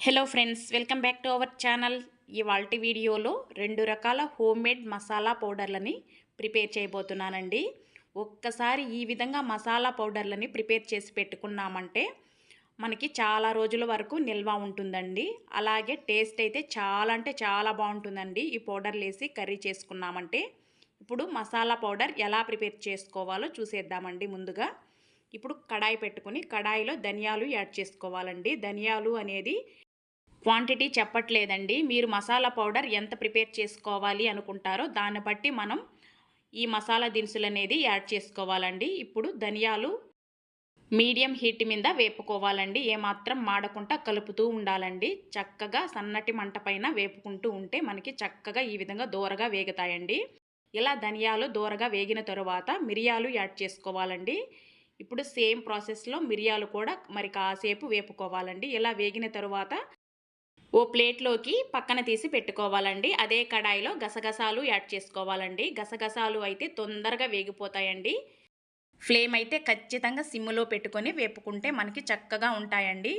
Hello friends welcome back to our channel ఇవాళ వీడియోలో రెండు రకాల హోమ్ మేడ్ మసాలా పౌడర్లని ప్రిపేర్ చేయబోతున్నానండి. ఒక్కసారి ఈ విధంగా మసాలా పౌడర్లని ప్రిపేర్ చేసి పెట్టుకున్నామంటే మనకి చాలా రోజుల వరకు నిల్వ ఉంటుందండి. అలాగే టేస్ట్ అయితే చాలా అంటే చాలా బాగుంటుందండి. ఈ పౌడర్లు వేసి కర్రీ చేసుకున్నామంటే ఇప్పుడు మసాలా పౌడర్ ఎలా ప్రిపేర్ చేసుకోవాలో చూసేద్దామండి ముందుగా. ఇప్పుడు కడాయి పెట్టుకుని కడాయిలో ధనియాలు యాడ్ చేసుకోవాలండి. ధనియాలు అనేది క్వాంటిటీ చెప్పట్లేదండి. మీరు మసాలా పౌడర్ ఎంత ప్రిపేర్ చేసుకోవాలి అనుకుంటారో దాన్ని బట్టి మనం ఈ మసాలా దినుసులు అనేది యాడ్ చేసుకోవాలండి. ఇప్పుడు ధనియాలు మీడియం హీట్ మీద వేపుకోవాలండి. ఏమాత్రం మాడకుండా కలుపుతూ ఉండాలండి. చక్కగా సన్నటి మంట పైన వేపుకుంటూ ఉంటే మనకి చక్కగా ఈ విధంగా దూరగా వేగుతాయండి. ఇలా ధనియాలు దూరగా వేగిన తరువాత మిరియాలు యాడ్ చేసుకోవాలండి. ఇప్పుడు సేమ్ ప్రాసెస్లో మిరియాలు కూడా మరి కాసేపు వేపుకోవాలండి. ఇలా వేగిన తరువాత ఓ ప్లేట్లోకి పక్కన తీసి పెట్టుకోవాలండి. అదే కడాయిలో గసగసాలు యాడ్ చేసుకోవాలండి. గసగసాలు అయితే తొందరగా వేగిపోతాయండి. ఫ్లేమ్ అయితే ఖచ్చితంగా సిమ్లో పెట్టుకొని వేపుకుంటే మనకి చక్కగా ఉంటాయండి.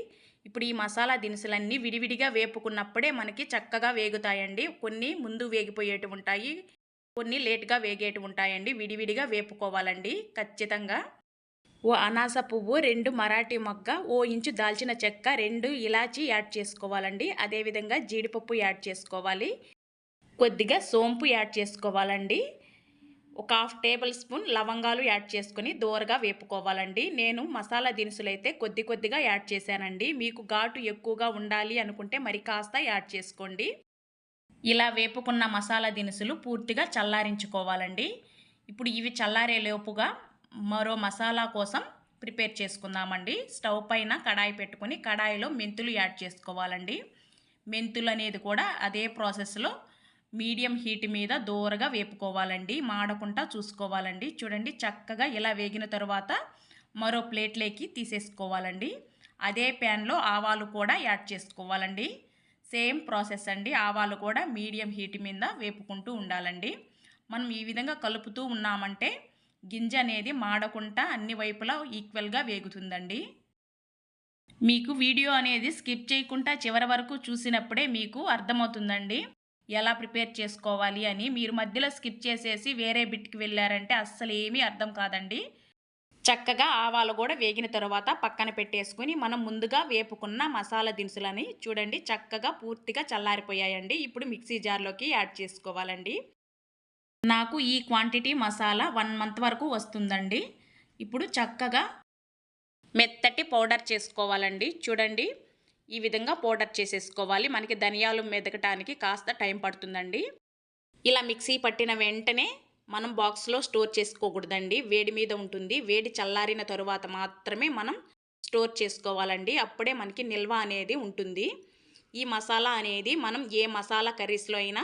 ఇప్పుడు ఈ మసాలా దినుసులన్నీ విడివిడిగా వేపుకున్నప్పుడే మనకి చక్కగా వేగుతాయండి. కొన్ని ముందు వేగిపోయేటి ఉంటాయి కొన్ని లేట్గా వేగేటి ఉంటాయండి. విడివిడిగా వేపుకోవాలండి ఖచ్చితంగా. ఓ అనాస పువ్వు రెండు మరాఠీ మొగ్గ ఓ ఇంచు దాల్చిన చెక్క రెండు ఇలాచి యాడ్ చేసుకోవాలండి. అదేవిధంగా జీడిపప్పు యాడ్ చేసుకోవాలి. కొద్దిగా సోంపు యాడ్ చేసుకోవాలండి. ఒక హాఫ్ టేబుల్ స్పూన్ లవంగాలు యాడ్ చేసుకుని దోరగా వేపుకోవాలండి. నేను మసాలా దినుసులు అయితే కొద్ది కొద్దిగా యాడ్ చేశానండి. మీకు ఘాటు ఎక్కువగా ఉండాలి అనుకుంటే మరి కాస్త యాడ్ చేసుకోండి. ఇలా వేపుకున్న మసాలా దినుసులు పూర్తిగా చల్లారించుకోవాలండి. ఇప్పుడు ఇవి చల్లారే లోపుగా మరో మసాలా కోసం ప్రిపేర్ చేసుకుందామండి. స్టవ్ పైన కడాయి పెట్టుకొని కడాయిలో మెంతులు యాడ్ చేసుకోవాలండి. మెంతులు అనేది కూడా అదే ప్రాసెస్లో మీడియం హీట్ మీద దూరగా వేపుకోవాలండి. మాడకుండా చూసుకోవాలండి. చూడండి చక్కగా ఇలా వేగిన తర్వాత మరో ప్లేట్లోకి తీసేసుకోవాలండి. అదే ప్యాన్లో ఆవాలు కూడా యాడ్ చేసుకోవాలండి. సేమ్ ప్రాసెస్ అండి. ఆవాలు కూడా మీడియం హీట్ మీద వేపుకుంటూ ఉండాలండి. మనం ఈ విధంగా కలుపుతూ ఉన్నామంటే గింజ అనేది మాడకుండా అన్ని వైపులా ఈక్వల్గా వేగుతుందండి. మీకు వీడియో అనేది స్కిప్ చేయకుండా చివరి వరకు చూసినప్పుడే మీకు అర్థమవుతుందండి. ఎలా ప్రిపేర్ చేసుకోవాలి అని మీరు మధ్యలో స్కిప్ చేసేసి వేరే బిట్కి వెళ్ళారంటే అస్సలు ఏమీ అర్థం కాదండి. చక్కగా ఆవాలు కూడా వేగిన తర్వాత పక్కన పెట్టేసుకుని మనం ముందుగా వేపుకున్న మసాలా దినుసులని చూడండి చక్కగా పూర్తిగా చల్లారిపోయాయండి. ఇప్పుడు మిక్సీ జార్లోకి యాడ్ చేసుకోవాలండి. నాకు ఈ క్వాంటిటీ మసాలా వన్ మంత్ వరకు వస్తుందండి. ఇప్పుడు చక్కగా మెత్తటి పౌడర్ చేసుకోవాలండి. చూడండి ఈ విధంగా పౌడర్ చేసేసుకోవాలి. మనకి ధనియాలు మెదకటానికి కాస్త టైం పడుతుందండి. ఇలా మిక్సీ పట్టిన వెంటనే మనం బాక్స్లో స్టోర్ చేసుకోకూడదండి. వేడి మీద ఉంటుంది. వేడి చల్లారిన తరువాత మాత్రమే మనం స్టోర్ చేసుకోవాలండి. అప్పుడే మనకి నిల్వ అనేది ఉంటుంది. ఈ మసాలా అనేది మనం ఏ మసాలా కర్రీస్లో అయినా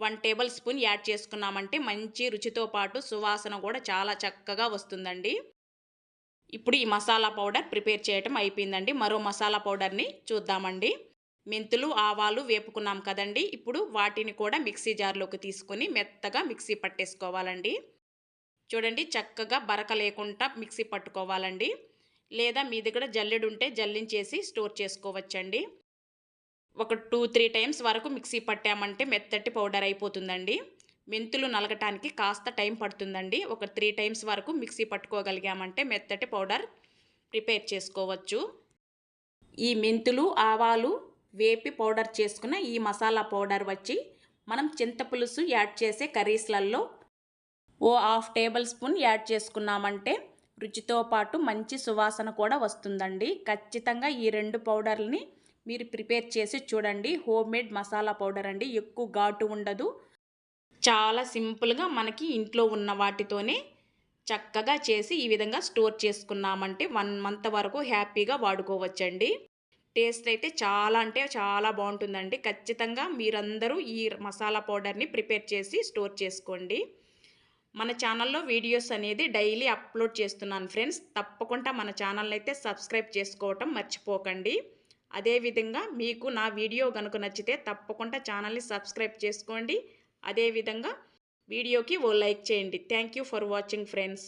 వన్ టేబుల్ స్పూన్ యాడ్ చేసుకున్నామంటే మంచి రుచితో పాటు సువాసన కూడా చాలా చక్కగా వస్తుందండి. ఇప్పుడు ఈ మసాలా పౌడర్ ప్రిపేర్ చేయటం అయిపోయిందండి. మరో మసాలా పౌడర్ని చూద్దామండి. మెంతులు ఆవాలు వేపుకున్నాం కదండి. ఇప్పుడు వాటిని కూడా మిక్సీ జార్లోకి తీసుకొని మెత్తగా మిక్సీ పట్టేసుకోవాలండి. చూడండి చక్కగా బరక లేకుండా మిక్సీ పట్టుకోవాలండి. లేదా మీ దగ్గర జల్లెడు ఉంటే జల్లించేసి స్టోర్ చేసుకోవచ్చండి. ఒక టూ త్రీ టైమ్స్ వరకు మిక్సీ పట్టామంటే మెత్తటి పౌడర్ అయిపోతుందండి. మెంతులు నలగటానికి కాస్త టైం పడుతుందండి. ఒక త్రీ టైమ్స్ వరకు మిక్సీ పట్టుకోగలిగామంటే మెత్తటి పౌడర్ ప్రిపేర్ చేసుకోవచ్చు. ఈ మెంతులు ఆవాలు వేపి పౌడర్ చేసుకున్న ఈ మసాలా పౌడర్ వచ్చి మనం చింతపులుసు యాడ్ చేసే కర్రీస్లలో ఓ హాఫ్ టేబుల్ స్పూన్ యాడ్ చేసుకున్నామంటే రుచితో పాటు మంచి సువాసన కూడా వస్తుందండి. ఖచ్చితంగా ఈ రెండు పౌడర్ని మీరు ప్రిపేర్ చేసి చూడండి. హోమ్ మేడ్ మసాలా పౌడర్ అండి. ఎక్కువ ఘాటు ఉండదు. చాలా సింపుల్గా మనకి ఇంట్లో ఉన్న వాటితోనే చక్కగా చేసి ఈ విధంగా స్టోర్ చేసుకున్నామంటే వన్ మంత్ వరకు హ్యాపీగా వాడుకోవచ్చండి. టేస్ట్ అయితే చాలా అంటే చాలా బాగుంటుందండి. ఖచ్చితంగా మీరందరూ ఈ మసాలా పౌడర్ని ప్రిపేర్ చేసి స్టోర్ చేసుకోండి. మన ఛానల్లో వీడియోస్ అనేది డైలీ అప్లోడ్ చేస్తున్నాను ఫ్రెండ్స్. తప్పకుండా మన ఛానల్ అయితే సబ్స్క్రైబ్ చేసుకోవటం మర్చిపోకండి. అదేవిధంగా మీకు నా వీడియో కనుక నచ్చితే తప్పకుండా ఛానల్ని సబ్స్క్రైబ్ చేసుకోండి. అదేవిధంగా వీడియోకి ఓ లైక్ చేయండి. Thank for watching friends